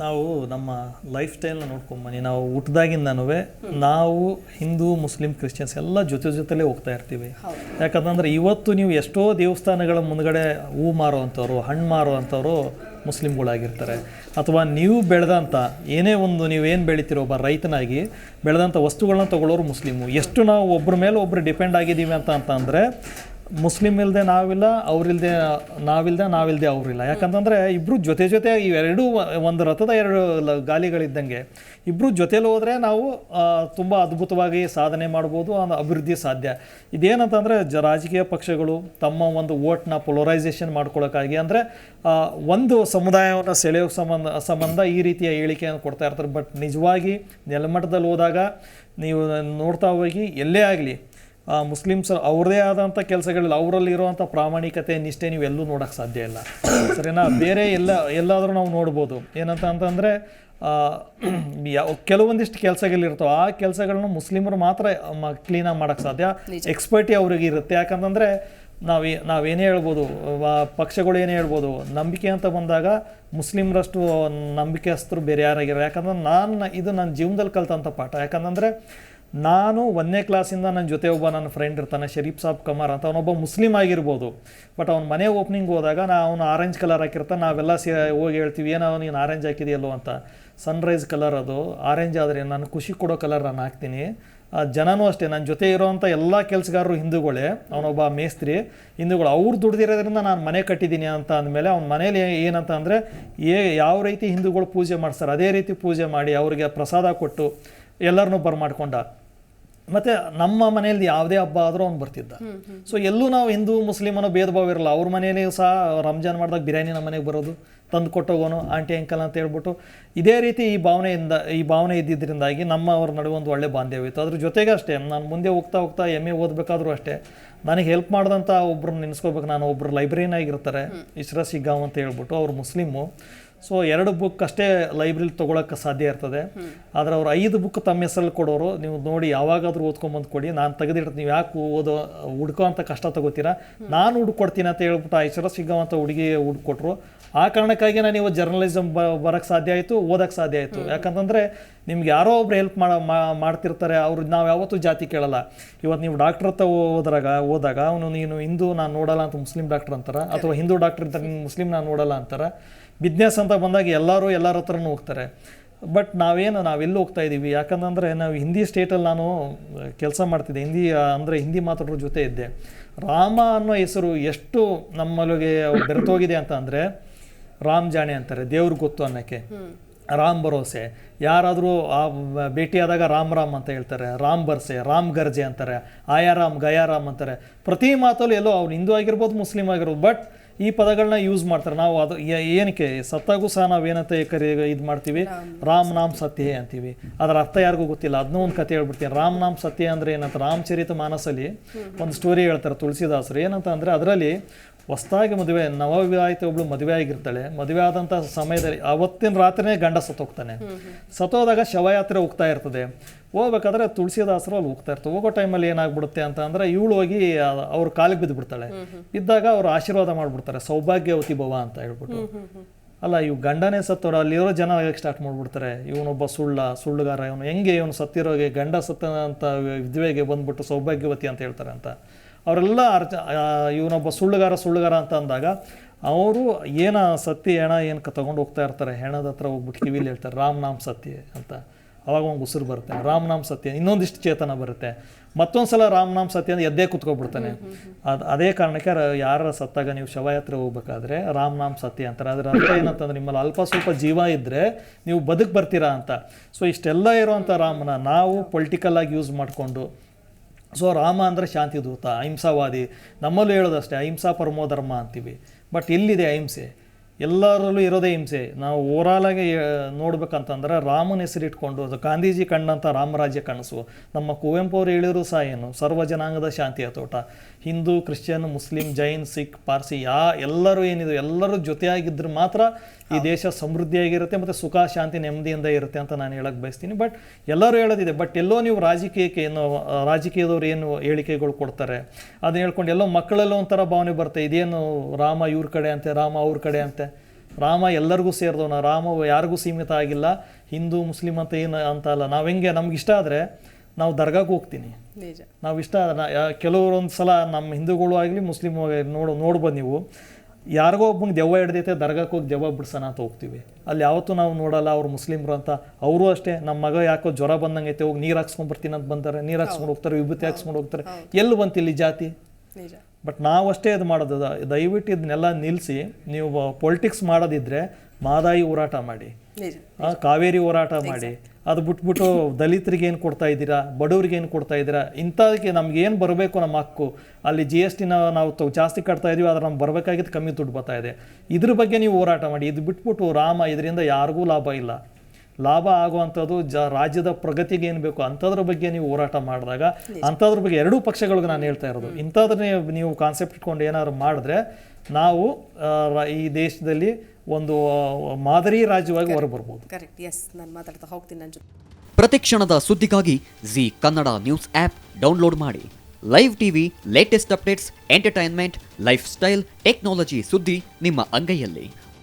ನಾವು ನಮ್ಮ ಲೈಫ್ ಸ್ಟೈಲ್ನ ನೋಡ್ಕೊಂಬನಿ ನಾವು ಹುಟ್ಟಿದಾಗಿಂದನೂ ನಾವು ಹಿಂದೂ ಮುಸ್ಲಿಂ ಕ್ರಿಶ್ಚಿಯನ್ಸ್ ಎಲ್ಲ ಜೊತೆ ಜೊತೆಲೇ ಹೋಗ್ತಾ ಇರ್ತೀವಿ. ಯಾಕಂತಂದ್ರೆ ಇವತ್ತು ನೀವು ಎಷ್ಟೋ ದೇವಸ್ಥಾನಗಳ ಮುಂದ್ಗಡೆ ಹೂ ಮಾರುವಂಥವ್ರು ಹಣ್ಣು ಮಾರುವಂಥವ್ರು ಮುಸ್ಲಿಮ್ಗಳಾಗಿರ್ತಾರೆ ಅಥವಾ ನೀವು ಬೆಳೆದಂಥ ಏನೇ ಒಂದು ನೀವೇನು ಬೆಳಿತೀರೋ ಒಬ್ಬ ರೈತನಾಗಿ ಬೆಳೆದಂಥ ವಸ್ತುಗಳನ್ನ ತಗೊಳ್ಳೋರು ಮುಸ್ಲಿಮು. ಎಷ್ಟು ನಾವು ಒಬ್ಬರ ಮೇಲೆ ಒಬ್ಬರು ಡಿಪೆಂಡ್ ಆಗಿದ್ದೀವಿ ಅಂತ ಅಂತಂದರೆ ಮುಸ್ಲಿಮ್ ಇಲ್ಲದೆ ನಾವಿಲ್ಲ, ಅವ್ರಿಲ್ದೆ ನಾವಿಲ್ಲದೆ ನಾವಿಲ್ಲದೆ ಅವರಿಲ್ಲ. ಯಾಕಂತಂದರೆ ಇಬ್ಬರು ಜೊತೆ ಜೊತೆ ಇವೆರಡೂ ಒಂದು ರಥದ ಎರಡು ಗಾಲಿಗಳಿದ್ದಂಗೆ ಇಬ್ಬರು ಜೊತೆಲಿ ಹೋದರೆ ನಾವು ತುಂಬ ಅದ್ಭುತವಾಗಿ ಸಾಧನೆ ಮಾಡ್ಬೋದು ಒಂದು ಅಭಿವೃದ್ಧಿ ಸಾಧ್ಯ. ಇದೇನಂತಂದರೆ ಜ, ರಾಜಕೀಯ ಪಕ್ಷಗಳು ತಮ್ಮ ಒಂದು ವೋಟ್ನ ಪೊಲರೈಸೇಷನ್ ಮಾಡ್ಕೊಳ್ಳೋಕ್ಕಾಗಿ ಅಂದರೆ ಒಂದು ಸಮುದಾಯವನ್ನು ಸೆಳೆಯೋ ಸಂಬಂಧ ಸಂಬಂಧ ಈ ರೀತಿಯ ಹೇಳಿಕೆಯನ್ನು ಕೊಡ್ತಾ ಇರ್ತಾರೆ. ಬಟ್ ನಿಜವಾಗಿ ನೆಲಮಟ್ಟದಲ್ಲಿ ಹೋದಾಗ ನೀವು ನೋಡ್ತಾ ಹೋಗಿ, ಎಲ್ಲೇ ಆಗಲಿ ಮುಸ್ಲಿಮ್ಸ್ ಅವ್ರದೇ ಆದಂಥ ಕೆಲಸಗಳಲ್ಲಿ. ಅವರಲ್ಲಿ ಇರುವಂಥ ಪ್ರಾಮಾಣಿಕತೆ ನಿಷ್ಠೆ ನೀವು ಎಲ್ಲೂ ನೋಡೋಕ್ಕೆ ಸಾಧ್ಯ ಇಲ್ಲ. ಸರಿನಾ? ಬೇರೆ ಎಲ್ಲ ಎಲ್ಲಾದರೂ ನಾವು ನೋಡ್ಬೋದು. ಏನಂತ ಅಂತಂದರೆ ಯಾವ ಕೆಲವೊಂದಿಷ್ಟು ಕೆಲಸಗಳಿರ್ತಾವೆ. ಆ ಕೆಲಸಗಳನ್ನ ಮುಸ್ಲಿಮರು ಮಾತ್ರ ಕ್ಲೀನಾಗಿ ಮಾಡೋಕ್ಕೆ ಸಾಧ್ಯ. ಎಕ್ಸ್ಪರ್ಟಿ ಅವ್ರಿಗೆ ಇರುತ್ತೆ. ಯಾಕಂತಂದರೆ ನಾವು ನಾವೇನೇ ಹೇಳ್ಬೋದು ಪಕ್ಷಗಳು ಏನೇ ಹೇಳ್ಬೋದು ನಂಬಿಕೆ ಅಂತ ಬಂದಾಗ ಮುಸ್ಲಿಮರಷ್ಟು ನಂಬಿಕೆಸ್ತರು ಬೇರೆ ಯಾರಾಗಿರೋ ಯಾಕಂದ್ರೆ ನಾನು ಇದು ನನ್ನ ಜೀವನದಲ್ಲಿ ಕಲ್ತಂಥ ಪಾಠ. ಯಾಕಂತಂದರೆ ನಾನು ಒಂದನೇ ಕ್ಲಾಸಿಂದ ನನ್ನ ಜೊತೆ ಒಬ್ಬ ನನ್ನ ಫ್ರೆಂಡ್ ಇರ್ತಾನೆ ಶರೀಫ್ ಸಾಬ್ ಕಮರ್ ಅಂತ. ಅವನೊಬ್ಬ ಮುಸ್ಲಿಮ್ ಆಗಿರ್ಬೋದು. ಬಟ್ ಅವ್ನ ಮನೆ ಓಪನಿಂಗ್ ಹೋದಾಗ ನಾ ಅವನು ಆರೆಂಜ್ ಕಲರ್ ಹಾಕಿರ್ತಾನೆ, ನಾವೆಲ್ಲ ಸೇ ಹೋಗಿ ಹೇಳ್ತೀವಿ, ಏನೋ ನೀನು ಆರೆಂಜ್ ಹಾಕಿದೆಯಲ್ಲೋ ಅಂತ. ಸನ್ರೈಸ್ ಕಲರ್ ಅದು. ಆರೆಂಜ್ ಆದರೆ ನಾನು ಖುಷಿ ಕೊಡೋ ಕಲರ್ ನಾನು ಹಾಕ್ತೀನಿ. ಆ ಜನನೂ ಅಷ್ಟೇ ನನ್ನ ಜೊತೆ ಇರೋವಂಥ ಎಲ್ಲ ಕೆಲಸಗಾರರು ಹಿಂದೂಗಳೇ, ಅವನೊಬ್ಬ ಮೇಸ್ತ್ರಿ, ಹಿಂದೂಗಳು ಅವ್ರು ದುಡ್ದಿರೋದ್ರಿಂದ ನಾನು ಮನೆ ಕಟ್ಟಿದ್ದೀನಿ ಅಂತ ಅಂದಮೇಲೆ ಅವ್ನ ಮನೇಲಿ ಏನಂತ ಅಂದರೆ, ಏ, ಯಾವ ರೀತಿ ಹಿಂದೂಗಳು ಪೂಜೆ ಮಾಡ್ತಾರೆ ಅದೇ ರೀತಿ ಪೂಜೆ ಮಾಡಿ, ಅವರಿಗೆ ಪ್ರಸಾದ ಕೊಟ್ಟು ಎಲ್ಲರನ್ನೂ ಬರಮಾಡ್ಕೊಂಡ ಮತ್ತು ನಮ್ಮ ಮನೆಯಲ್ಲಿ ಯಾವುದೇ ಹಬ್ಬ ಆದರೂ ಅವ್ನು ಬರ್ತಿದ್ದ. ಸೊ ಎಲ್ಲೂ ನಾವು ಹಿಂದೂ ಮುಸ್ಲಿಮ್ ಅನ್ನೋ ಭೇದ ಭಾವ ಇರಲ್ಲ. ಅವ್ರ ಮನೇಲಿ ಸಹ ರಂಜಾನ್ ಮಾಡಿದಾಗ ಬಿರಿಯಾನಿ ನಮ್ಮ ಮನೆಗೆ ಬರೋದು. ತಂದು ಕೊಟ್ಟೋಗೋನು ಆಂಟಿ ಅಂಕಲ್ ಅಂತ ಹೇಳ್ಬಿಟ್ಟು ಇದೇ ರೀತಿ ಈ ಭಾವನೆಯಿಂದ ಈ ಭಾವನೆ ಇದ್ದಿದ್ದರಿಂದಾಗಿ ನಮ್ಮ ಅವ್ರ ನಡುವೆ ಒಂದು ಒಳ್ಳೆ ಬಾಂಧವ್ಯ ಇತ್ತು. ಅದ್ರ ಜೊತೆಗೆ ಅಷ್ಟೇ ನಾನು ಮುಂದೆ ಹೋಗ್ತಾ ಹೋಗ್ತಾ ಎಂ ಎ ಓದಬೇಕಾದ್ರೂ ಅಷ್ಟೇ ನನಗೆ ಹೆಲ್ಪ್ ಮಾಡಿದಂಥ ಒಬ್ರು ನೆನೆಸ್ಕೋಬೇಕು. ನಾನು ಒಬ್ಬರು ಲೈಬ್ರರಿನಾಗಿರ್ತಾರೆ ಇಸ್ರಾ ಸಿಗ್ಗಾವ್ ಅಂತ ಹೇಳ್ಬಿಟ್ಟು ಅವ್ರು ಮುಸ್ಲಿಮು. ಸೊ ಎರಡು ಬುಕ್ ಅಷ್ಟೇ ಲೈಬ್ರರಿ ತೊಗೊಳಕ್ಕೆ ಸಾಧ್ಯ ಇರ್ತದೆ. ಆದರೆ ಅವ್ರು ಐದು ಬುಕ್ ತಮ್ಮ ಹೆಸರಲ್ಲಿ ಕೊಡೋರು ನೀವು ನೋಡಿ ಯಾವಾಗಾದರೂ ಓದ್ಕೊಂಬಂದು ಕೊಡಿ. ನಾನು ತೆಗೆದಿಡ್ತೀನಿ. ನೀವು ಯಾಕೆ ಓದೋ ಹುಡ್ಕೋ ಅಂತ ಕಷ್ಟ ತಗೋತೀರಾ? ನಾನು ಹುಡ್ಕೊಡ್ತೀನಿ ಅಂತ ಹೇಳ್ಬಿಟ್ಟು ಹೆಸರು ಸಿಗೋವಂಥ ಹುಡುಗಿ ಹುಡ್ಕೊಟ್ರು ಆ ಕಾರಣಕ್ಕಾಗಿ ನಾನು ಇವತ್ತು ಜರ್ನಲಿಸಮ್ ಬ ಬರೋಕ್ಕೆ ಸಾಧ್ಯ ಆಯಿತು ಓದೋಕ್ಕೆ ಸಾಧ್ಯ ಆಯಿತು. ಯಾಕಂತಂದರೆ ನಿಮ್ಗೆ ಯಾರೋ ಒಬ್ರು ಹೆಲ್ಪ್ ಮಾಡ ಮಾ- ಮಾಡ್ತಿರ್ತಾರೆ. ಅವ್ರು ನಾವು ಯಾವತ್ತೂ ಜಾತಿ ಕೇಳಲ್ಲ. ಇವತ್ತು ನೀವು ಡಾಕ್ಟ್ರ್ ಹತ್ರ ಹೋದಾಗ ಹೋದಾಗ ಅವನು ನೀನು ಹಿಂದೂ ನಾನು ನೋಡಲ್ಲ ಅಂತ ಮುಸ್ಲಿಂ ಡಾಕ್ಟರ್ ಅಂತಾರೆ. ಅಥವಾ ಹಿಂದೂ ಡಾಕ್ಟರ್ ಅಂತ ನೀನು ಮುಸ್ಲಿಂ ನಾನು ನೋಡಲ್ಲ ಅಂತಾರೆ. ಬಿಸ್ನೆಸ್ ಅಂತ ಬಂದಾಗ ಎಲ್ಲರೂ ಎಲ್ಲರ ಹತ್ರನೂ ಹೋಗ್ತಾರೆ. ಬಟ್ ನಾವೇನು ನಾವೆಲ್ಲಿ ಹೋಗ್ತಾ ಇದ್ದೀವಿ ಯಾಕಂತಂದರೆ ನಾವು ಹಿಂದಿ ಸ್ಟೇಟಲ್ಲಿ ನಾನು ಕೆಲಸ ಮಾಡ್ತಿದ್ದೆ. ಹಿಂದಿ ಅಂದರೆ ಹಿಂದಿ ಮಾತಾಡೋರ ಜೊತೆ ಇದ್ದೆ. ರಾಮ ಅನ್ನೋ ಹೆಸರು ಎಷ್ಟು ನಮ್ಮಲ್ಲಿಗೆ ಬೆರೆತೋಗಿದೆ ಅಂತ ಅಂದರೆ ರಾಮ್ ಜಾಣೆ ಅಂತಾರೆ ದೇವ್ರಿಗೆ ಗೊತ್ತು ಅನ್ನೋಕ್ಕೆ. ರಾಮ್ ಭರೋಸೆ ಯಾರಾದರೂ ಆ ಭೇಟಿಯಾದಾಗ ರಾಮ್ ರಾಮ್ ಅಂತ ಹೇಳ್ತಾರೆ. ರಾಮ್ ಬರ್ಸೆ ರಾಮ್ ಗರ್ಜೆ ಅಂತಾರೆ. ಆಯಾರಾಮ್ ಗಯಾರಾಮ್ ಅಂತಾರೆ. ಪ್ರತಿ ಮಾತಲ್ಲೂ ಎಲ್ಲೋ ಅವ್ರು ಹಿಂದೂ ಆಗಿರ್ಬೋದು ಮುಸ್ಲಿಂ ಆಗಿರ್ಬೋದು ಬಟ್ ಈ ಪದಗಳನ್ನ ಯೂಸ್ ಮಾಡ್ತಾರೆ. ನಾವು ಅದು ಏನಕ್ಕೆ? ಸತ್ತಾಗೂ ಸಹ ನಾವೇನಂತ ಕರಿ ಇದು ಮಾಡ್ತೀವಿ? ರಾಮ್ ನಾಮ್ ಸತ್ಯ. ಅಂತೀವಿ. ಅದರ ಅರ್ಥ ಯಾರಿಗೂ ಗೊತ್ತಿಲ್ಲ. ಅದನ್ನೂ ಒಂದು ಕತೆ ಹೇಳ್ಬಿಡ್ತೀನಿ. ರಾಮ್ ನಾಮ್ ಸತ್ಯ ಅಂದರೆ ಏನಂತ? ರಾಮಚರಿತ ಮಾನಸಲ್ಲಿ ಒಂದು ಸ್ಟೋರಿ ಹೇಳ್ತಾರೆ ತುಳಸಿದಾಸರು. ಏನಂತ ಅಂದರೆ ಅದರಲ್ಲಿ ಹೊಸ್ದಾಗಿ ಮದುವೆ ನವವಿವಾಹಿತ ಒಬ್ಳು ಮದುವೆ ಆಗಿರ್ತಾಳೆ ಮದುವೆ ಆದಂಥ ಸಮಯದಲ್ಲಿ ಅವತ್ತಿನ ರಾತ್ರಿನೇ ಗಂಡ ಸತ್ತೋಗ್ತಾನೆ. ಸತ್ತೋದಾಗ ಶವಯಾತ್ರೆ ಹೋಗ್ತಾ ಇರ್ತದೆ. ಹೋಗ್ಬೇಕಾದ್ರೆ ತುಳಸಿದಾಸರು ಅಲ್ಲಿ ಹೋಗ್ತಾ ಇರ್ತಾರೆ ಹೋಗೋ ಟೈಮಲ್ಲಿ ಏನಾಗ್ಬಿಡುತ್ತೆ ಅಂತ ಅಂದರೆ ಇವಳು ಹೋಗಿ ಅವ್ರ ಕಾಲಿಗೆ ಬಿದ್ದು ಬಿಡ್ತಾಳೆ ಬಿದ್ದಾಗ ಅವ್ರು ಆಶೀರ್ವಾದ ಮಾಡ್ಬಿಡ್ತಾರೆ. ಸೌಭಾಗ್ಯವತಿ ಭವ ಅಂತ ಹೇಳ್ಬಿಟ್ಟು. ಅಲ್ಲ ಇವು ಗಂಡನೇ ಸತ್ತೋರು ಅಲ್ಲಿರೋ ಜನ ಸ್ಟಾರ್ಟ್ ಮಾಡ್ಬಿಡ್ತಾರೆ? ಇವನೊಬ್ಬ ಸುಳ್ಳ ಸುಳ್ಳುಗಾರ ಇವನು ಹೆಂಗೆ ಇವನು ಸತ್ತಿರೋಗೆ ಗಂಡ ಸತ್ತ ಅಂತ ವಿಧವೆಗೆ ಬಂದ್ಬಿಟ್ಟು ಸೌಭಾಗ್ಯವತಿ ಅಂತ ಹೇಳ್ತಾರೆ ಅಂತ. ಅವರೆಲ್ಲ ಅರ್ಚ ಇವನೊಬ್ಬ ಸುಳ್ಳುಗಾರ ಸುಳ್ಳುಗಾರ ಅಂತ ಅಂದಾಗ ಅವರು ಏನ ಸತ್ಯ ಹೆಣ ಏನು ತಗೊಂಡು ಹೋಗ್ತಾ ಇರ್ತಾರೆ? ಹೆಣದ ಹತ್ರ ಹೋಗ್ಬಿಟ್ಟು ಕಿವಿಲಿ ಹೇಳ್ತಾರೆ ರಾಮ್ ನಾಮ್ ಸತ್ಯ ಅಂತ. ಅವಾಗ ಒಂದು ಉಸಿರು ಬರುತ್ತೆ. ರಾಮ್ ನಾಮ್ ಸತ್ಯ ಇನ್ನೊಂದಿಷ್ಟು ಚೇತನ ಬರುತ್ತೆ. ಮತ್ತೊಂದು ಸಲ ರಾಮ್ ನಾಮ್ ಸತ್ಯ ಅಂತ ಎದ್ದೇ ಕುತ್ಕೊಬಿಡ್ತಾನೆ. ಅದು ಅದೇ ಕಾರಣಕ್ಕೆ ಯಾರ ಸತ್ತಾಗ ನೀವು ಶವಯಾತ್ರೆ ಹೋಗ್ಬೇಕಾದ್ರೆ ರಾಮ್ ನಾಮ್ ಸತ್ಯ ಅಂತಾರೆ. ಅದರ ಅರ್ಥ ಏನಂತಂದ್ರೆ ನಿಮ್ಮಲ್ಲಿ ಅಲ್ಪ ಸ್ವಲ್ಪ ಜೀವ ಇದ್ದರೆ ನೀವು ಬದುಕು ಬರ್ತೀರಾ ಅಂತ. ಸೊ ಇಷ್ಟೆಲ್ಲ ಇರುವಂಥ ರಾಮನ ನಾವು ಪೊಲಿಟಿಕಲ್ ಆಗಿ ಯೂಸ್ ಮಾಡಿಕೊಂಡು ಸೊ ರಾಮ ಅಂದರೆ ಶಾಂತಿದೂತ ಅಹಿಂಸಾವಾದಿ. ನಮ್ಮಲ್ಲೂ ಹೇಳೋದಷ್ಟೇ ಅಹಿಂಸಾ ಪರಮೋ ಧರ್ಮ ಅಂತೀವಿ. ಬಟ್ ಎಲ್ಲಿದೆ ಅಹಿಂಸೆ? ಎಲ್ಲರಲ್ಲೂ ಇರೋದೇ ಹಿಂಸೆ. ನಾವು ಓವರಾಲಾಗಿ ನೋಡ್ಬೇಕಂತಂದ್ರೆ ರಾಮನ ಹೆಸರಿಟ್ಕೊಂಡು ಅದು ಗಾಂಧೀಜಿ ಕಂಡಂಥ ರಾಮರಾಜ್ಯ ಕನಸು. ನಮ್ಮ ಕುವೆಂಪು ಅವರು ಹೇಳಿದ್ರು ಸಹ ಏನು ಸರ್ವ ಜನಾಂಗದ ಶಾಂತಿಯ ತೋಟ. ಹಿಂದೂ ಕ್ರಿಶ್ಚಿಯನ್ ಮುಸ್ಲಿಂ ಜೈನ್ ಸಿಖ್ ಪಾರ್ಸಿ ಯಾ ಎಲ್ಲರೂ ಏನಿದ್ರು ಎಲ್ಲರೂ ಜೊತೆಯಾಗಿದ್ದರೆ ಮಾತ್ರ ಈ ದೇಶ ಸಮೃದ್ಧಿಯಾಗಿರುತ್ತೆ ಮತ್ತು ಸುಖ ಶಾಂತಿ ನೆಮ್ಮದಿಯಿಂದ ಇರುತ್ತೆ ಅಂತ ನಾನು ಹೇಳಕ್ಕೆ ಬಯಸ್ತೀನಿ. ಬಟ್ ಎಲ್ಲರೂ ಹೇಳೋದಿದೆ ಬಟ್ ಎಲ್ಲೋ ನೀವು ರಾಜಕೀಯಕ್ಕೆ ಏನು ರಾಜಕೀಯದವ್ರು ಏನು ಹೇಳಿಕೆಗಳು ಕೊಡ್ತಾರೆ ಅದನ್ನ ಹೇಳ್ಕೊಂಡು ಎಲ್ಲೋ ಮಕ್ಕಳಲ್ಲೂ ಒಂಥರ ಭಾವನೆ ಬರುತ್ತೆ ಇದೇನು ರಾಮ ಇವ್ರ ಕಡೆ ಅಂತೆ ರಾಮ ಅವ್ರ ಕಡೆ ಅಂತೆ. ರಾಮ ಎಲ್ಲರಿಗೂ ಸೇರಿದವನ. ರಾಮ ಯಾರಿಗೂ ಸೀಮಿತ ಆಗಿಲ್ಲ. ಹಿಂದೂ ಮುಸ್ಲಿಂ ಅಂತ ಏನು ಅಂತ ಅಲ್ಲ. ನಾವು ಹೆಂಗೆ ನಮ್ಗೆ ಇಷ್ಟ ಆದರೆ ನಾವು ದರ್ಗಾಕ್ಕೆ ಹೋಗ್ತೀನಿ. ನಾವು ಇಷ್ಟ ಕೆಲವರೊಂದು ಸಲ ನಮ್ಮ ಹಿಂದೂಗಳು ಆಗಲಿ ಮುಸ್ಲಿಮ್ ನೋಡು ನೋಡ್ಬೋದು ನೀವು. ಯಾರಿಗೋ ಒಬ್ಬಂಗೆ ದೆವ್ವ ಹಿಡ್ದೈತೆ ದರ್ಗಾಕ್ಕೆ ಹೋಗಿ ದೆವ್ವ ಬಿಡ್ಸೋಣ ಅಂತ ಹೋಗ್ತೀವಿ. ಅಲ್ಲಿ ಯಾವತ್ತೂ ನಾವು ನೋಡಲ್ಲ ಅವ್ರು ಮುಸ್ಲಿಮ್ರು ಅಂತ. ಅವರು ಅಷ್ಟೇ ನಮ್ಮ ಮಗ ಯಾಕೋ ಜ್ವರ ಬಂದಂಗೆ ಐತೆ ಹೋಗಿ ನೀರು ಹಾಕ್ಸ್ಕೊಂಡ್ಬರ್ತೀನಿ ಅಂತ ಬಂತಾರೆ ನೀರು ಹಾಕ್ಸ್ಕೊಂಡು ಹೋಗ್ತಾರೆ ವಿಭೂತಿ ಹಾಕ್ಸ್ಕೊಂಡು ಹೋಗ್ತಾರೆ. ಎಲ್ಲಿ ಬಂತು ಇಲ್ಲಿ ಜಾತಿ? ಬಟ್ ನಾವಷ್ಟೇ ಅಷ್ಟೇ ಇದು ಮಾಡೋದು. ದಯವಿಟ್ಟು ಇದನ್ನೆಲ್ಲ ನಿಲ್ಲಿಸಿ ನೀವು ಪೊಲಿಟಿಕ್ಸ್ ಮಾಡೋದಿದ್ರೆ ಮಾದಾಯಿ ಹೋರಾಟ ಮಾಡಿ. ಕಾವೇರಿ ಹೋರಾಟ ಮಾಡಿ. ಅದು ಬಿಟ್ಬಿಟ್ಟು ದಲಿತರಿಗೆ ಏನು ಕೊಡ್ತಾ ಇದ್ದೀರಾ ಬಡವರಿಗೆ ಏನು ಕೊಡ್ತಾ ಇದ್ದೀರಾ ಇಂಥದಕ್ಕೆ ನಮ್ಗೆ ಏನು ಬರಬೇಕು ನಮ್ಮ ಹಕ್ಕು? ಅಲ್ಲಿ ಜಿ ಎಸ್ ಟಿನ ನಾವು ತ- ಜಾಸ್ತಿ ಕಟ್ತಾ ಇದೀವಿ ಆದರೆ ನಮ್ಗೆ ಬರಬೇಕಾಗಿದ್ದು ಕಮ್ಮಿ ದುಡ್ಡು ಬರ್ತಾ ಇದೆ. ಇದ್ರ ಬಗ್ಗೆ ನೀವು ಹೋರಾಟ ಮಾಡಿ. ಇದು ಬಿಟ್ಬಿಟ್ಟು ರಾಮ ಇದರಿಂದ ಯಾರಿಗೂ ಲಾಭ ಇಲ್ಲ. ಲಾಭ ಆಗುವಂಥದ್ದು ಜ ರಾಜ್ಯದ ಪ್ರಗತಿಗೆ ಏನು ಬೇಕು ಅಂಥದ್ರ ಬಗ್ಗೆ ನೀವು ಹೋರಾಟ ಮಾಡಿದಾಗ ಅಂಥದ್ರ ಬಗ್ಗೆ ಎರಡೂ ಪಕ್ಷಗಳಿಗೆ ನಾನು ಹೇಳ್ತಾ ಇರೋದು. ಇಂಥದ್ರನ್ನೇ ನೀವು ಕಾನ್ಸೆಪ್ಟ್ ಇಟ್ಕೊಂಡು ಏನಾದ್ರು ಮಾಡಿದ್ರೆ ನಾವು ರ- ಈ ದೇಶದಲ್ಲಿ ಒಂದು ಮಾದರಿ ರಾಜ್ಯವಾಗಿ ಹೊರಬರ್ಬೋದು. ಕರೆಕ್ಟ್ ಎಸ್ ನಾನು ಮಾತಾಡ್ತಾ ಹೋಗ್ತೀನಿ ನನ್ನ ಜೊತೆ ಪ್ರತಿಕ್ಷಣದ ಸುದ್ದಿಗಾಗಿ Zee Kannada news app download ಮಾಡಿ. Live TV latest updates entertainment lifestyle technology ಸುದ್ದಿ ನಿಮ್ಮ ಅಂಗೈಯಲ್ಲಿ.